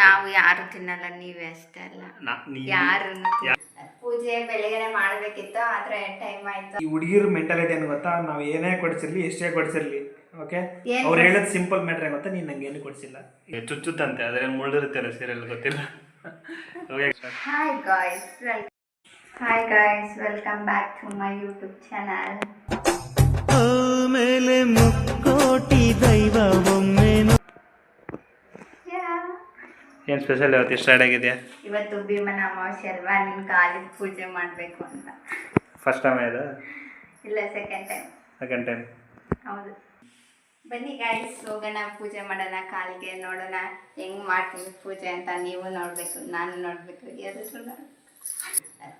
ನಾವು ಯಾರು ತಿನ್ನಲ್ಲ ನೀವೇ ಅಷ್ಟೇ ಅಲ್ಲ. ನಾ- ನೀ- ಯಾರು ಪೂಜೆ ಬೆಳಗ್ಗೆ ಮಾಡ್ಬೇಕಿತ್ತು ಆದ್ರೆ ಟೈಮ್ ಆಯ್ತು. ಈ ಹುಡುಗಿರ ಮೆಂಟಾಲಿಟಿ ಏನು ಗೊತ್ತಾ? ನಾವು ಏನೇ ಕೊಡಿಸಿರ್ಲಿ ಎಷ್ಟೇ ಕೊಡಿಸಿರ್ಲಿ ಓಕೆ ಏನ್ ಅವ್ರು ಹೇಳೋದು ಸಿಂಪಲ್ ಮ್ಯಾಟ್ರ್ ಏನು ಗೊತ್ತಾ? ನೀನು ನಂಗೆ ಏನು ಕೊಡಿಸಿಲ್ಲ. ಚುಚ್ಚುತ್ತಂತೆ ಅದ್ರ ಮುಳ್ಳಿರುತ್ತಲ್ಲ ಸೀರಿಯಲ್ ಗೊತ್ತಿಲ್ಲ. Hi guys well hi guys welcome back to my YouTube channel ಆಮೇಲೆ ಮುಕ್ಕೋಟಿ ದೈವ ಒಮ್ಮೆನು ಏನು ಸ್ಪೆಷಲ್ ಇವತ್ತು ಸ್ಟಾರ್ಟ್ ಆಗಿದೆಯಾ ಇವತ್ತು ಭೀಮನ ಅಮಾವಾಸ್ಯೆ ಅಲ್ವಾ? ನಿನ್ ಕಾಲಿಗೆ ಪೂಜೆ ಮಾಡಬೇಕು ಅಂತ. ಫಸ್ಟ್ ಟೈಮ್ ಇದು ಇಲ್ಲ ಸೆಕೆಂಡ್ ಟೈಮ್ ಸೆಕೆಂಡ್ ಟೈಮ್ ಹೌದು. ಬನ್ನಿ ಗಾಯ್ಸ್ ಹೋಗೋಣ ಪೂಜೆ ಮಾಡೋಣ ಕಾಲಿಗೆ ನೋಡೋಣ ಹೆಂಗ್ ಮಾಡ್ತೀನಿ ಪೂಜೆ ಅಂತ ನೀವು ನೋಡ್ಬೇಕು ನಾನು ನೋಡ್ಬೇಕು. ಎಲ್ಲರೂ.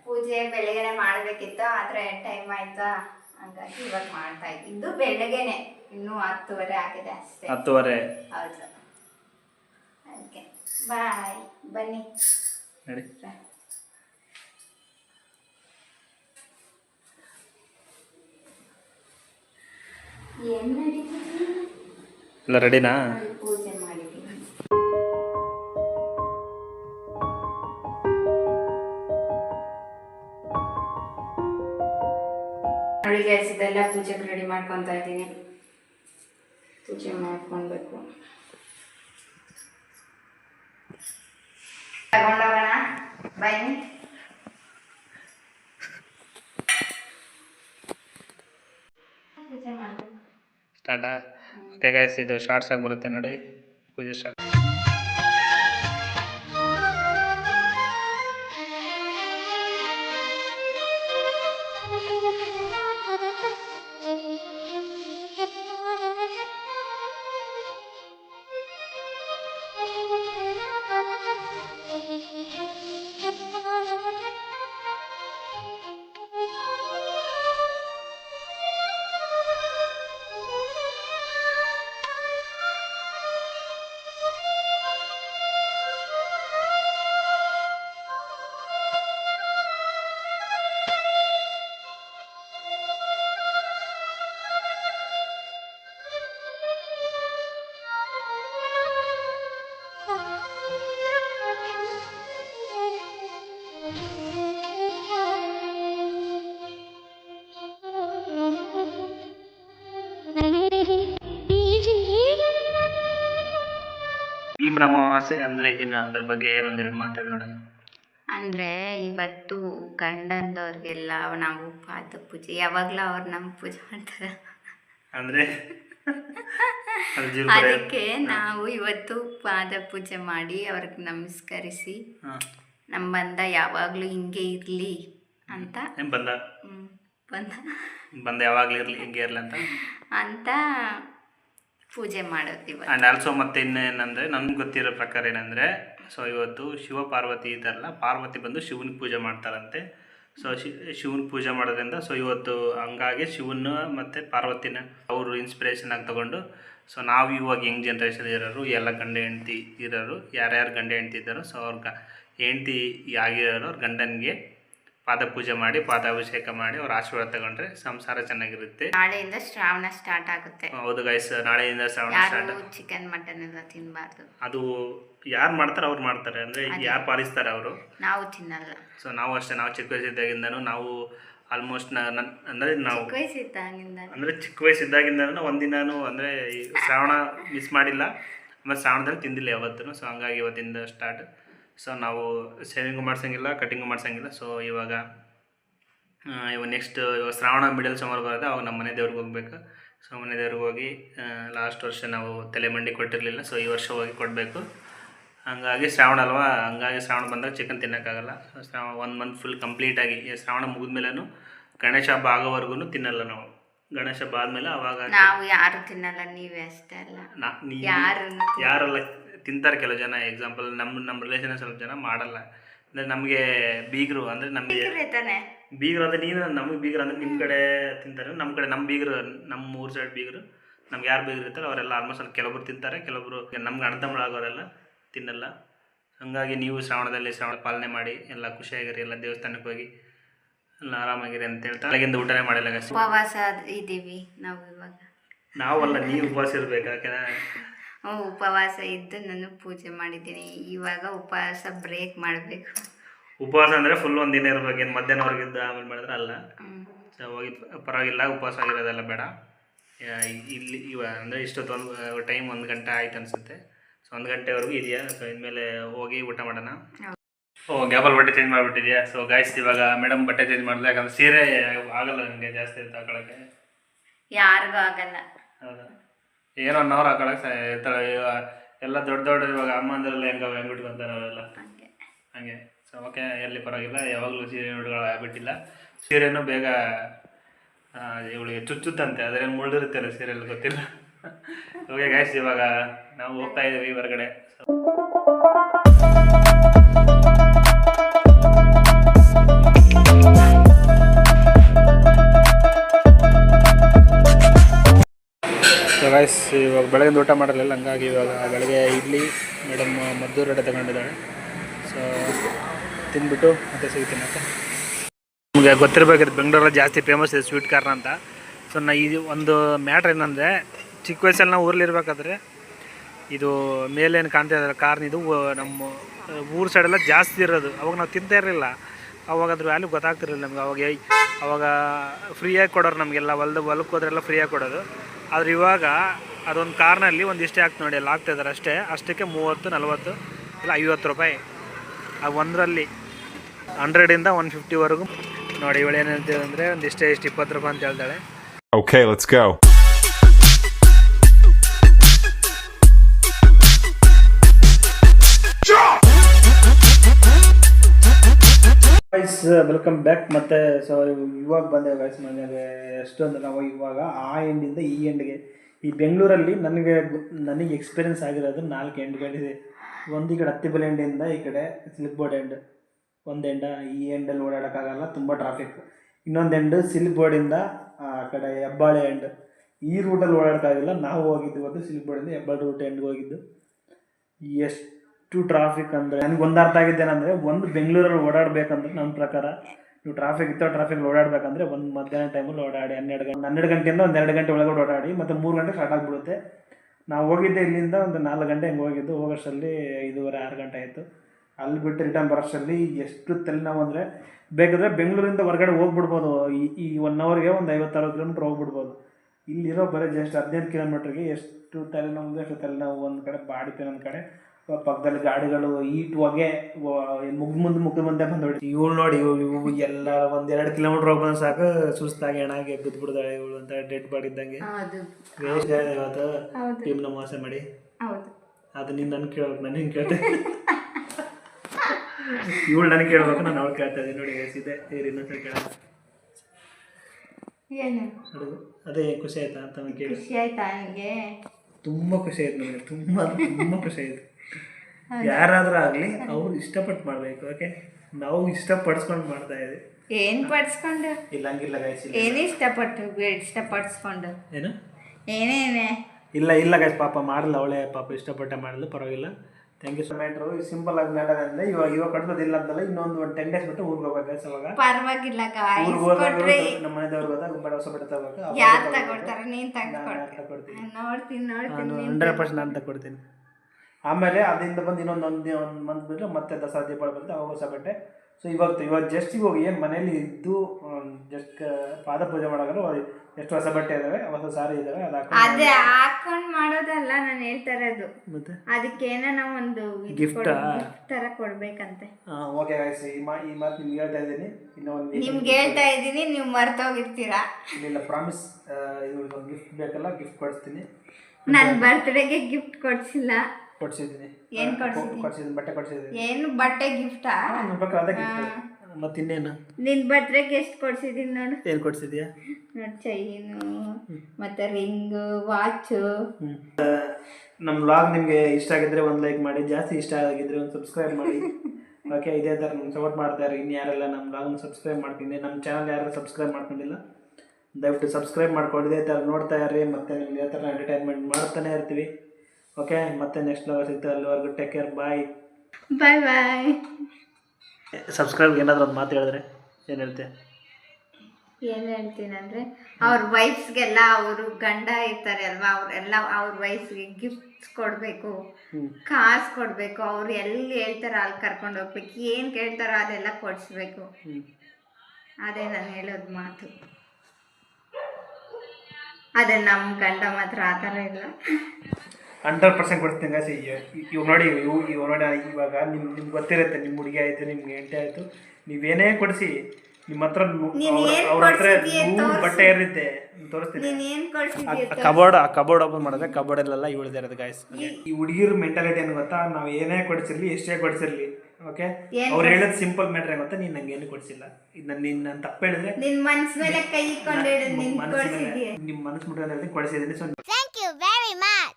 ಪೂಜೆ ಬೆಳಗ್ಗೆನೆ ಮಾಡಬೇಕಿತ್ತು ಆದರೆ ಟೈಮ್ ಆಯ್ತಾ? ಹಂಗಾಗಿ ಇವಾಗ ಮಾಡ್ತಾ ಇದ್ದು. ಬೆಳಗ್ಗೆನೆ ಇನ್ನೂ ಹತ್ತುವರೆ ಆಗಿದೆ ಅಷ್ಟೇ. ಹತ್ತುವರೆ. ಹೌದು. ಅದಕ್ಕೆ. ಬಾಯ್ ಬನ್ನಿ. ನಡಿ. ಏನು ನಡೀತಿದೆ? ಎಲ್ಲ ರೆಡಿನಾ? ಪೂಜೆ ಮಾಡಿದ್ದೀನಿ. ನೋಡಿ ಗೈಸ್ ಇದೆಲ್ಲ ಪೂಜೆಗೆ ರೆಡಿ ಮಾಡ್ಕೊತಾ ಇದ್ದೀನಿ. ಪೂಜೆ ಮಾಡ್ಕೊಳ್ಬೇಕು ತಗೊಂಡೋಗೋಣ ಬನ್ನಿ. ಸ್ಟಾರ್ಟಾ. ಓಕೆ ಗೈಸ್ ಇದು ಶಾರ್ಟ್ಸ್ ಆಗಿ ಬರುತ್ತೆ ನೋಡಿ. ಪೂಜೆ ಸ್ಟಾರ್ಟ್ ಅಮಾವಾಸ್ಯೆ ಅಂದ್ರೆ ಏನು? ಅದ್ರ ಬಗ್ಗೆ ಮಾತಾಡೋಣ. ಅಂದರೆ ಇವತ್ತು ಗಂಡಂದವ್ರಿಗೆಲ್ಲ ನಾವು ಪಾದ ಪೂಜೆ ಯಾವಾಗಲೂ ಅವ್ರು ನಮ್ಮ ಪೂಜೆ ಮಾಡ್ತಾರೆ. ಅಂದ್ರೆ? ಅದಕ್ಕೆ ನಾವು ಇವತ್ತು ಪಾದ ಪೂಜೆ ಮಾಡಿ ಅವ್ರಿಗೆ ನಮಸ್ಕರಿಸಿ ನಮ್ಮ ಬಂದ ಯಾವಾಗಲೂ ಹಿಂಗೆ ಇರಲಿ ಅಂತ. ಬಂದ ಬಂದ ಬಂದ ಯಾವಾಗ್ಲೂ ಇರ್ಲಿ ಹಿಂಗೆ ಇರ್ಲಿ ಅಂತ? ಅಂತ ಪೂಜೆ ಮಾಡೋದು ಅಂಡ್ ಆಲ್ಸೋ ಮತ್ತೆ ಇನ್ನೇನಂದರೆ, ನಮ್ಗೆ ಗೊತ್ತಿರೋ ಪ್ರಕಾರ ಏನಂದರೆ ಸೊ ಇವತ್ತು ಶಿವ ಪಾರ್ವತಿ ಇದ್ದಾರಲ್ಲ, ಪಾರ್ವತಿ ಬಂದು ಶಿವನ ಪೂಜೆ ಮಾಡ್ತಾರಂತೆ. ಸೊ ಶಿವನ ಪೂಜೆ ಮಾಡೋದ್ರಿಂದ ಸೊ ಇವತ್ತು ಹಂಗಾಗಿ ಶಿವನ ಮತ್ತು ಪಾರ್ವತಿನ ಅವರು ಇನ್ಸ್ಪಿರೇಷನ್ ಆಗಿ ತಗೊಂಡು ಸೊ ನಾವು ಇವಾಗ ಯಂಗ್ ಜನ್ರೇಷನ್ ಇರೋರು ಎಲ್ಲ ಗಂಡ ಹೆಂಡತಿ ಇರೋರು, ಯಾರ್ಯಾರು ಗಂಡ ಹೆಂಡ್ತಿ ಇದ್ದಾರೋ ಸೊ ಅವ್ರ ಹೆಂಡ್ತಿ ಆಗಿರೋರು ಅವ್ರ ಗಂಡನಿಗೆ ಪಾದ ಪೂಜೆ ಮಾಡಿ ಪಾದಾಭಿಷೇಕ ಮಾಡಿ ಅವ್ರ ಆಶೀರ್ವಾದ ತಗೊಂಡ್ರೆ ಸಂಸಾರ ಚೆನ್ನಾಗಿರುತ್ತೆ. ನಾಳೆಯಿಂದ ಶ್ರಾವಣ ಸ್ಟಾರ್ಟ್ ಆಗುತ್ತೆ. ಹೌದು ಗೈಸ್ ನಾಳೆಯಿಂದ ಶ್ರಾವಣ ಸ್ಟಾರ್ಟ್ ಚಿಕನ್ ಮಟನ್ ಎಲ್ಲ ತಿನ್ನಬಾರ್ದು ಅದು ಯಾರು ಮಾಡ್ತಾರೆ ಅವ್ರು ಮಾಡ್ತಾರೆ ಅಂದ್ರೆ ಯಾರು ಪಾಲಿಸ್ತಾರೆ ಅವರು? ನಾವು ತಿನ್ನಲ್ಲ. ಸೊ ನಾವು ಅಷ್ಟೇ ನಾವು ಚಿಕ್ಕ ವಯಸ್ಸಿದ್ದಾಗಿಂದನೂ ನಾವು ಆಲ್ಮೋಸ್ಟ್ ಅಂದ್ರೆ ನಾವು ಚಿಕ್ಕ ವಯಸ್ಸಿದ್ದಾಗಿಂದ ಅಂದರೆ ಚಿಕ್ಕ ವಯಸ್ಸಿದ್ದಾಗಿಂದನೂ ಒಂದಿನೂ ಅಂದರೆ ಶ್ರಾವಣ ಮಿಸ್ ಮಾಡಿಲ್ಲ. ಮತ್ತೆ ಶ್ರಾವಣದಲ್ಲಿ ತಿಂದಿಲ್ಲ ಯಾವತ್ತೂ ಸೊ ಹಂಗಾಗಿ ಇವತ್ತಿಂದ ಸ್ಟಾರ್ಟ್ ಸೊ ನಾವು ಸೇವಿಂಗು ಮಾಡ್ಸೋಂಗಿಲ್ಲ ಕಟಿಂಗು ಮಾಡ್ಸೋಂಗಿಲ್ಲ. ಸೊ ಇವಾಗ ಇವಾಗ ನೆಕ್ಸ್ಟ್ ಇವಾಗ ಶ್ರಾವಣ ಮಿಡಲ್ ಸೋಮವಾರ ಬರೋದು ಅವಾಗ ನಮ್ಮ ಮನೆ ದೇವ್ರಿಗೆ ಹೋಗ್ಬೇಕು. ಸೊ ಮನೆ ದೇವ್ರಿಗೆ ಹೋಗಿ ಲಾಸ್ಟ್ ವರ್ಷ ನಾವು ತಲೆ ಮಂಡಿ ಕೊಟ್ಟಿರಲಿಲ್ಲ. ಸೊ ಈ ವರ್ಷ ಹೋಗಿ ಕೊಡಬೇಕು. ಹಂಗಾಗಿ ಶ್ರಾವಣ ಅಲ್ವಾ? ಹಂಗಾಗಿ ಶ್ರಾವಣ ಬಂದಾಗ ಚಿಕನ್ ತಿನ್ನೋಕ್ಕಾಗಲ್ಲ. ಶ್ರಾವಣ ಒನ್ ಮಂತ್ ಫುಲ್ ಕಂಪ್ಲೀಟಾಗಿ ಶ್ರಾವಣ ಮುಗಿದ್ಮೇಲೂ ಗಣೇಶ ಹಬ್ಬ ಆಗೋವರೆಗೂ ತಿನ್ನಲ್ಲ ನಾವು. ಗಣೇಶ ಹಬ್ಬ ಆದಮೇಲೆ ಅವಾಗ ನಾವು ಯಾರು ತಿನ್ನಲ್ಲ ನೀವೇ ಅಷ್ಟೇ ಅಲ್ಲ. ನಾ- ನೀ- ಯಾರು ಯಾರೆಲ್ಲ ತಿಂತಾರೆ ಕೆಲವು ಜನ ಎಕ್ಸಾಂಪಲ್ ನಮ್ಮ ನಮ್ಮ ರಿಲೇಷನ್ ಸ್ವಲ್ಪ ಜನ ಮಾಡಲ್ಲ. ಅಂದ್ರೆ ನಮಗೆ ಬೀಗರು ಅಂದ್ರೆ ನಮಗೆ ತಾನೆ? ಬೀಗರು ಅಂದ್ರೆ ನೀನು ನಮಗೆ ಬೀಗರು ಅಂದ್ರೆ ನಿಮ್ಮ ಕಡೆ ತಿಂತಾರೆ. ನಮ್ಮ ಕಡೆ ನಮ್ಮ ಬೀಗರು ನಮ್ಮ ಮೂರು ಸೈಡ್ ಬೀಗರು ನಮ್ಗೆ ಯಾರು ಬೀಗರು ಇರ್ತಾರೆ ಅವರೆಲ್ಲ ಆಲ್ಮೋಸ್ಟ್ ಅಲ್ಲಿ ಕೆಲವೊಬ್ರು ತಿಂತಾರೆ ಕೆಲವೊಬ್ರು ನಮ್ಗೆ ಆಗೋರೆಲ್ಲ ತಿನ್ನಲ್ಲ. ಹಾಗಾಗಿ ನೀವು ಶ್ರಾವಣದಲ್ಲಿ ಶ್ರಾವಣ ಪಾಲನೆ ಮಾಡಿ ಎಲ್ಲ ಖುಷಿಯಾಗಿರಿ ಎಲ್ಲ ದೇವಸ್ಥಾನಕ್ಕೆ ಹೋಗಿ. ಎಲ್ಲ ಆರಾಮಾಗಿರಿ ಅಂತ ಹೇಳ್ತಾ ಅಲ್ಲಿಂದ ಊಟನೇ ಮಾಡಿಲ್ಲ ಗಸ್ ಉಪವಾಸ ಇದ್ದೀವಿ ನಾವು ಇವಾಗ. ನಾವಲ್ಲ ನೀವು ಉಪವಾಸ ಇರಬೇಕು? ಯಾಕೆಂದ್ರೆ ಅವ್ ಉಪವಾಸ ಇದ್ದು ನಾನು ಪೂಜೆ ಮಾಡಿದ್ದೀನಿ. ಇವಾಗ ಉಪವಾಸ ಬ್ರೇಕ್ ಮಾಡಬೇಕು. ಉಪವಾಸ ಅಂದರೆ ಫುಲ್ ಒಂದು ದಿನ ಇರ್ಬೇಕು. ಏನು ಮಧ್ಯಾಹ್ನವರೆಗಿದ್ದು ಆಮೇಲೆ ಮಾಡಿದ್ರೆ ಅಲ್ಲ. ಸೊ ಹೋಗಿ ಪರವಾಗಿಲ್ಲ ಉಪವಾಸ ಆಗಿರೋದೆಲ್ಲ ಬೇಡ. ಇಲ್ಲಿ ಇವಾಗ ಅಂದರೆ ಇಷ್ಟೊತ್ತು ಒಂದು ಟೈಮ್ ಒಂದು ಗಂಟೆ ಆಯ್ತು ಅನಿಸುತ್ತೆ. ಸೊ ಒಂದು ಗಂಟೆವರೆಗೂ ಇದೆಯಾ? ಸೊ ಇನ್ಮೇಲೆ ಹೋಗಿ ಊಟ ಮಾಡೋಣ. ಓ ಗ್ಯಾಬಲ್ ಬಟ್ಟೆ ಚೇಂಜ್ ಮಾಡಿಬಿಟ್ಟಿದ್ಯಾ? ಸೊ ಗಾಯ್ಸ್ ಇವಾಗ ಮೇಡಮ್ ಬಟ್ಟೆ ಚೇಂಜ್ ಮಾಡಲ್ಲ ಯಾಕಂದ್ರೆ ಸೀರೆ ಆಗಲ್ಲ ನನಗೆ ಜಾಸ್ತಿ ಹಾಕೊಳಕ್ಕೆ. ಯಾರಿಗೂ ಆಗಲ್ಲ. ಹೌದಾ? ಏನೋ ಅನ್ನೋರು ಹಾಕೊಳಕ್ಕೆ ಇರ್ತಾಳೆ ಎಲ್ಲ ದೊಡ್ಡ ದೊಡ್ಡ ಇವಾಗ ಅಮ್ಮಂದ್ರೆಲ್ಲ ಹೆಂಗ ಹೆಂಗ್ ಬಿಟ್ಕೊಂತಾರೆ ಅವರೆಲ್ಲ. ಹಂಗೆ. ಸೊ ಓಕೆ ಎಲ್ಲಿ ಪರವಾಗಿಲ್ಲ. ಯಾವಾಗಲೂ ಸೀರೆ ಹುಡುಗಳು ಆಗಿಬಿಟ್ಟಿಲ್ಲ. ಸೀರೆನೂ ಬೇಗ ಇವಳಿಗೆ ಚುಚ್ಚುತ್ತಂತೆ. ಅದ್ರೇನು ಮುಳ್ಳಿರುತ್ತೆ ಅಲ್ಲ ಸೀರೆಯಲ್ಲಿ ಗೊತ್ತಿಲ್ಲ. ಓಕೆ ಗಾಯ್ಸ್ ಇವಾಗ ನಾವು ಹೋಗ್ತಾ ಇದ್ದೀವಿ ಹೊರಗಡೆ. ಗಾಯ್ಸ್ ಇವಾಗ ಬೆಳಗಿಂದ ಊಟ ಮಾಡಿರಲಿಲ್ಲ ಹಂಗಾಗಿ ಇವಾಗ ಬೆಳಗ್ಗೆ ಇಡ್ಲಿ ಮೇಡಮ್ ಮದ್ದೂರು ರೊಟ್ಟೆ ತಗೊಂಡಿದ್ದಾಳೆ ಸೊ ತಿಂದ್ಬಿಟ್ಟು ಮತ್ತೆ ಸಿಗ್ತೀನಿ ಮತ್ತೆ ನಿಮಗೆ ಗೊತ್ತಿರಬೇಕಿತ್ತು ಬೆಂಗಳೂರಲ್ಲಿ ಜಾಸ್ತಿ ಫೇಮಸ್ ಇದೆ ಸ್ವೀಟ್ ಕಾರ್ನ್ ಅಂತ. ಸೊ ನಾ ಇದು ಒಂದು ಮ್ಯಾಟ್ರ್ ಏನಂದರೆ, ಚಿಕ್ಕ ವಯಸ್ಸಲ್ಲಿ ನಾವು ಊರಲ್ಲಿರ್ಬೇಕಾದ್ರೆ ಇದು ಮೇಲೇನು ಕಾಣ್ತಾ ಇದ್ದಾರೆ ಕಾರ್ನ್ ಇದು ನಮ್ಮ ಊರ ಸೈಡೆಲ್ಲ ಜಾಸ್ತಿ ಇರೋದು. ಅವಾಗ ನಾವು ತಿಂತಾ ಇರಲಿಲ್ಲ. ಅವಾಗ ಅದ್ರ ವ್ಯಾಲ್ಯೂ ಗೊತ್ತಾಗ್ತಿರಲಿಲ್ಲ ನಮ್ಗೆ. ಅವಾಗ ಅವಾಗ ಫ್ರೀಯಾಗಿ ಕೊಡೋರು ನಮಗೆಲ್ಲ ಹೊಲ್ದು ಹೊಲಕ್ಕೆ ಹೋದ್ರೆಲ್ಲ ಫ್ರೀಯಾಗಿ ಕೊಡೋದು. ಆದರೆ ಇವಾಗ ಅದೊಂದು ಕಾರ್ನಲ್ಲಿ ಒಂದಿಷ್ಟೇ ಆಗ್ತು ನೋಡಿ, ಅಲ್ಲಿ ಆಗ್ತಾ ಇದ್ದಾರೆ ಅಷ್ಟೇ. ಅಷ್ಟಕ್ಕೆ ಮೂವತ್ತು, ನಲ್ವತ್ತು, ಇಲ್ಲ ಐವತ್ತು ರೂಪಾಯಿ. ಆ ಒಂದರಲ್ಲಿ ಹಂಡ್ರೆಡಿಂದ ಒನ್ ಫಿಫ್ಟಿವರೆಗೂ ನೋಡಿ ಇವಳು ಏನು ಹೇಳ್ತೀವಿ ಅಂದರೆ ಒಂದಿಷ್ಟೇ, ಇಷ್ಟೇ ಇಪ್ಪತ್ತು ರೂಪಾಯಿ ಅಂತ ಹೇಳ್ತಾಳೆ okay let's go. Welcome back ಮತ್ತೆ ಸೊ ಇವಾಗ ಬಂದೆ ಗೈಸ್ ಮನೆಗೆ ಎಷ್ಟೊಂದು ನಾವು ಇವಾಗ ಆ ಎಂಡಿಂದ ಈ ಎಂಡ್ಗೆ ಈ ಬೆಂಗಳೂರಲ್ಲಿ ನನಗೆ ನನಗೆ ಎಕ್ಸ್ಪೀರಿಯನ್ಸ್ ಆಗಿರೋದು ನಾಲ್ಕು ಎಂಡ್ಗಳಿದೆ ಒಂದು ಈ ಕಡೆ ಹತ್ತಿಬಲ್ ಎಂಡಿಂದ ಈ ಕಡೆ ಸಿಲ್ಕ್ ಬೋರ್ಡ್ ಎಂಡ್ ಒಂದು ಎಂಡ ಈ ಎಂಡಲ್ಲಿ ಓಡಾಡೋಕ್ಕಾಗಲ್ಲ ತುಂಬ ಟ್ರಾಫಿಕ್ ಇನ್ನೊಂದು ಎಂಡ್ ಸಿಲ್ಕ್ ಬೋರ್ಡಿಂದ ಆ ಕಡೆ ಹೆಬ್ಬಾಳೆ ಎಂಡ್ ಈ ರೂಟಲ್ಲಿ ಓಡಾಡೋಕ್ಕಾಗಿಲ್ಲ ನಾವು ಹೋಗಿದ್ದು ಇವತ್ತು ಸಿಲ್ಕ್ ಬೋರ್ಡಿಂದ ಹೆಬ್ಬಾಳೆ ರೂಟ್ ಎಂಡ್ಗೆ ಹೋಗಿದ್ದು. ಎಷ್ಟು ಟ್ರಾಫಿಕ್ ಅಂದರೆ ನನಗೆ ಒಂದು ಅರ್ಥ ಆಗಿದ್ದೇನೆಂದರೆ ಒಂದು ಬೆಂಗಳೂರಲ್ಲಿ ಓಡಾಡಬೇಕಂದ್ರೆ ನನ್ನ ಪ್ರಕಾರ ನೀವು ಟ್ರಾಫಿಕ್ ಇತ್ತು ಟ್ರಾಫಿಕ್ ಓಡಾಡಬೇಕಂದ್ರೆ ಒಂದು ಮಧ್ಯಾಹ್ನ ಟೈಮಲ್ಲಿ ಓಡಾಡಿ, ಹನ್ನೆರಡು ಗಂಟೆ, ಹನ್ನೆರಡು ಗಂಟೆಯಿಂದ ಒಂದು ಎರಡು ಗಂಟೆ ಒಳಗಡೆ ಓಡಾಡಿ ಮತ್ತು ಮೂರು ಗಂಟೆ ಸ್ಟಾರ್ಟ್ ಆಗಿಬಿಡುತ್ತೆ. ನಾವು ಹೋಗಿದ್ದೆ ಇಲ್ಲಿಂದ ಒಂದು ನಾಲ್ಕು ಗಂಟೆ ಹಿಂಗೆ ಹೋಗಿದ್ದು ಹೋಗೋಷ್ಟರಲ್ಲಿ ಐದೂವರೆ, ಆರು ಗಂಟೆ ಆಯಿತು. ಅಲ್ಲಿ ಬಿಟ್ಟು ರಿಟರ್ನ್ ಬರೋಷ್ಟರಲ್ಲಿ ಎಷ್ಟು ತಲೆನೋವು ಅಂದರೆ ಬೇಕಾದರೆ ಬೆಂಗಳೂರಿಂದ ಹೊರಗಡೆ ಹೋಗ್ಬಿಡ್ಬೋದು. ಈ ಈ ಒನ್ ಅವರ್ಗೆ ಒಂದು ಐವತ್ತಾರು ಕಿಲೋಮೀಟ್ರ್ ಹೋಗ್ಬಿಡ್ಬೋದು. ಇಲ್ಲಿರೋ ಬರೀ ಜಸ್ಟ್ ಹದಿನೈದು ಕಿಲೋಮೀಟ್ರಿಗೆ ಎಷ್ಟು ತಲೆನೋವು ಅಂದರೆ ಎಷ್ಟು ತಲೆನೋವು ಒಂದು ಕಡೆ, ಬಾಡಿ ಒಂದು ಕಡೆ. ಪಕ್ಕದಲ್ಲಿ ಗಾಡಿಗಳು ಈಟ್ ಹೊಗೆ ಮುಗ್ ಮುಂದೆ ಮುಗ್ದ ಮುಂದೆ ಬಂದೋಡಿ ಇವಳು ನೋಡಿ ಇವು ಎಲ್ಲ ಒಂದ್ ಎರಡು ಕಿಲೋಮೀಟರ್ ಹೋಗ್ಬಂದ್ ಬಂದು ಸಾಕು ಸುಸ್ತಾಗಿ ಹೆಣಾಗಿ ಬಿದ್ದುಬಿಡ್ತಾಳೆ ಇವಳು ಅಂತ ಡೆಡ್ ಬಾಡಿ ಇದ್ದಂಗೆ. ಟೀಮ್ನ ಇವತ್ತು. ಟೀಮ್ನ ಮೋಸ ಮಾಡಿ. ಅದು ನೀನು ನನ್ ಕೇಳ್ಬೇಕು ನಾನು ಹಿಂಗ್ ಕೇಳ್ತೇನೆ ಇವಳು ನನಗೆ ಕೇಳ್ಬೇಕು ನಾನು ಅವಳು ಕೇಳ್ತಾ ಇದ್ದೀನಿ. ನೋಡಿ ಇದೆ. ಇರಿ ಇನ್ನೊಂದ್ಸರಿ ಕೇಳ ಏನು? ಅದೇ ಖುಷಿ ಆಯ್ತಾ ಅಂತ ಕೇಳಿ. ಖುಷಿ ಆಯ್ತಾ ನನಗೆ ತುಂಬ ಖುಷಿ ಆಯ್ತು ನನಗೆ ತುಂಬ ತುಂಬ ಖುಷಿ ಆಯ್ತು. ಯಾರಾದರೂ ಆಗಲಿ ಅವ್ರು ಇಷ್ಟಪಟ್ಟು ಮಾಡಬೇಕು ಓಕೆ? ನಾವು ಇಷ್ಟಪಡಿಸ್ಕೊಂಡು ಮಾಡ್ತಾ ಇದೀವಿ. ಏನ್ ಪಡಿಸ್ಕೊಂಡು? ಇಲ್ಲ ಹಂಗಿಲ್ಲ ಗೈಸ್ ಏನು ಇಷ್ಟಪಟ್ಟು ಇಷ್ಟಪಡಿಸ್ಕೊಂಡು? ಏನು? ಏನೇನೆ? ಇಲ್ಲ ಇಲ್ಲ ಗೈಸ್ ಪಾಪ ಮಾಡಲ್ಲ ಅವಳೆ ಪಾಪ ಇಷ್ಟಪಟ್ಟೆ ಮಾಡಲು ಪರವಾಗಿಲ್ಲ. Thank you so matter simple ಆಗಿ ನಡೆದಂದ್ರೆ ಇವಾಗ ಇವಾಗ ಕಟ್ಸೋದಿಲ್ಲ ಅಂತಲ್ಲ ಇನ್ನೊಂದು ಒಂದು ಟೆನ್ ಡೇಸ್ ಬಿಟ್ಟು ಊರಿಗೆ ಹೋಗ್ಬೇಕು ಗೈಸ್ ಅವಾಗ. ಪರವಾಗಿಲ್ಲ ಊರಿಗೆ ನಮ್ಮ ಮನೆದವ್ರಿಗೆ ಹೋದಾಗ ಬಡ ಹೊಸ ಬಟ್ಟೆ ತಗೋಬೇಕು ಯಾರು ತಗೊಳ್ತಾರೆ? ನೀನ್ ತಗೊಳ್ತೀನಿ. ತಗೊಳ್ತೀನಿ ನೋಡ್ತೀನಿ ನೋಡ್ತೀನಿ ಹಂಡ್ರೆಡ್ ಪರ್ಸೆಂಟ್ ನಾನು ತಗೊಡ್ತೀನಿ ಆಮೇಲೆ ಅದರಿಂದ ಬಂದು ಇನ್ನೊಂದು ಒಂದು ಒಂದು ಮಂತ್ ಬಿಟ್ಟರೆ ಮತ್ತೆ ದಸರಾ ದೀಪಾವಳಿ ಬರುತ್ತೆ ಅವಾಗ ಹೊಸ ಬಟ್ಟೆ ಸೊ ಇವತ್ತು ಇವತ್ತು ಜಸ್ಟ್ ಇವಾಗ ಏನು ಮನೇಲಿ ಇದ್ದು ಜಸ್ಟ್ ಪಾದ ಪೂಜೆ ಮಾಡೋದ್ರೆ ಎಷ್ಟು ಹೊಸ ಬಟ್ಟೆ ಇದಾವೆ ಹೊಸ ಸಾರಿ ಇದಾವೆ ಅದು ಹಾಕೊಂಡು ಮಾಡೋದಲ್ಲ ನಾನು ಹೇಳ್ತಾ ಇರೋದು. ಮತ್ತೆ? ಅದಕ್ಕೆ ನಾವು ಒಂದು ಗಿಫ್ಟ್ ತರ ಕೊಡ್ಬೇಕಂತೆ. ಓಕೆ ಗಾಯ್ಸ್ ಈ ಮಾ ಈ ಮಾತು ನಿಮ್ಗೆ ಹೇಳ್ತಾ ಇದ್ದೀನಿ. ಇನ್ನೊಂದು ನಿಮ್ಗೆ ಹೇಳ್ತಾ ಇದ್ದೀನಿ ನೀವು ಮರ್ತೋಗಿರ್ತೀರಾ ಇಲ್ಲ ಪ್ರಾಮಿಸ್ ಇವ್ರಿಗೆ ಒಂದು ಗಿಫ್ಟ್ ಬೇಕಲ್ಲ ಗಿಫ್ಟ್ ಕೊಡಿಸ್ತೀನಿ. ನನ್ನ ಬರ್ತ್ಡೇಗೆ ಗಿಫ್ಟ್ ಕೊಡ್ಸಿಲ್ಲ. ಕೊಡ್ಸಿದ್ದೀನಿ. ಏನ್ ಕೊಡ್ಸಿದ್ದೀನಿ? ಕೊಡ್ಸಿದ್ದೀನಿ ಬಟ್ಟೆ ಕೊಡ್ಸಿದ್ದೀನಿ. ಏನು ಬಟ್ಟೆ ಗಿಫ್ಟಾ ನೋಡ್ಬೇಕು ಅದೇ ಮತ್ತೆ ಇನ್ನೇನು? ನಿನ್ ಬರ್ತ್ಡೇಗೆ ಎಷ್ಟು ಕೊಡ್ಸಿದೀನಿ ನೋಡು ಏನು ಕೊಡ್ಸಿದ್ಯಾ? ನೋಡು ಚೈನು ಮತ್ತೆ ರಿಂಗು ವಾಚು ನಮ್ಮ ವ್ಲಾಗ್ ನಿಮಗೆ ಇಷ್ಟ ಆಗಿದ್ರೆ ಒಂದು ಲೈಕ್ ಮಾಡಿ ಜಾಸ್ತಿ ಇಷ್ಟ ಆಗಿದ್ರೆ ಒಂದು ಸಬ್ಸ್ಕ್ರೈಬ್ ಮಾಡಿ. ಓಕೆ ಇದೇ ಥರ ನಮ್ಗೆ ಸಪೋರ್ಟ್ ಮಾಡ್ತಾ ಇರಿ ಇನ್ನು ಯಾರೆಲ್ಲ ನಮ್ಮ ವ್ಲಾಗ್ನ ಸಬ್ಸ್ಕ್ರೈಬ್ ಮಾಡ್ತೀನಿ. ನಮ್ಮ ಚಾನಲ್ ಯಾರು ಸಬ್ಸ್ಕ್ರೈಬ್ ಮಾಡ್ಕೊಂಡಿಲ್ಲ ದಯವಿಟ್ಟು ಸಬ್ಸ್ಕ್ರೈಬ್ ಮಾಡ್ಕೊಂಡು ಇದೇ ಥರ ನೋಡ್ತಾ ಇರ್ರಿ. ಮತ್ತು ನಿಮ್ಗೆ ಇದೇ ಥರ ಎಂಟರ್ಟೈನ್ಮೆಂಟ್ ಮಾಡ್ತಾನೆ ಇರ್ತೀವಿ. ಓಕೆ ಮತ್ತೆ ನೆಕ್ಸ್ಟ್ ವ್ಲಾಗ್ ಸಿಗ್ತದೆ ಅಲ್ಲಿವರೆಗೂ take care bye bye bye subscribe ಏನಾದರೂ ಒಂದು ಮಾತು ಹೇಳಿದ್ರೆ ಏನು ಹೇಳ್ತೆ ಏನು ಹೇಳ್ತೀನಂದ್ರೆ ಅವ್ರ ವೈಫ್ಸ್ಗೆಲ್ಲ ಅವರು ಗಂಡ ಇರ್ತಾರೆ ಅಲ್ವಾ? ಅವರೆಲ್ಲ ಅವ್ರ ವೈಫ್ಗೆ ಗಿಫ್ಟ್ಸ್ ಕೊಡಬೇಕು ಕಾಸು ಕೊಡಬೇಕು ಅವ್ರು ಎಲ್ಲಿ ಹೇಳ್ತಾರೋ ಅಲ್ಲಿ ಕರ್ಕೊಂಡು ಹೋಗ್ಬೇಕು ಏನು ಕೇಳ್ತಾರೋ ಅದೆಲ್ಲ ಕೊಡಿಸ್ಬೇಕು. ಅದೇ ನಾನು ಹೇಳೋದು ಮಾತು. ಅದೇ ನಮ್ಮ ಗಂಡ ಮಾತ್ರ ಆ ಥರ ಇಲ್ಲ. ಹಂಡ್ರೆಡ್ ಪರ್ಸೆಂಟ್ ಕೊಡ್ತೀನಿ ಗಾಸಿ ಇವಾಗ ನೋಡಿ ಇವು ಇವಾಗ ನೋಡಿ ಇವಾಗ ನಿಮ್ ನಿಮ್ಗೆ ಗೊತ್ತಿರುತ್ತೆ ನಿಮ್ಮ ಹುಡುಗಿ ಆಯಿತು ನಿಮ್ಗೆ ಹೆಂಡತಿ ಆಯಿತು. ನೀವೇನೇ ಕೊಡಿಸಿ ನಿಮ್ಮ ಹತ್ರ ಅವ್ರ ಹತ್ರ ನೂರು ಬಟ್ಟೆ ಇರುತ್ತೆ ತೋರಿಸ್ತೀನಿ. ಕಬೋರ್ಡ್ ಆ ಕಬೋರ್ಡ್ ಓಪನ್ ಮಾಡಿದ್ರೆ ಕಬೋರ್ಡಲ್ಲೆಲ್ಲ ಇವಳದೇ ಇರೋದು ಗಾಯ್ಸ್ ಈ ಹುಡುಗಿರ ಮೆಂಟಾಲಿಟಿ ಏನು ಗೊತ್ತಾ? ನಾವು ಏನೇ ಕೊಡಿಸಿರ್ಲಿ ಎಷ್ಟೇ ಕೊಡಿಸಿರ್ಲಿ ಓಕೆ ಅವ್ರು ಹೇಳೋದು ಸಿಂಪಲ್ ಮ್ಯಾಟ್ರ್ ಗೊತ್ತಾ? ನೀನು ನಂಗೆ ಏನು ಕೊಡಿಸಿಲ್ಲ. ಇದು ನನ್ನ ನಿನ್ನ ನಾನು ತಪ್ಪು ಹೇಳಿದ್ರೆ ನಿಮ್ಮ ಮನ್ಸ್ ಮೇಲೆ ನಿಮ್ಮ ಮನಸ್ಸು ಮುಟ್ಟ ಕೊಡಿಸಿದ್ದೀನಿ so thank you very much.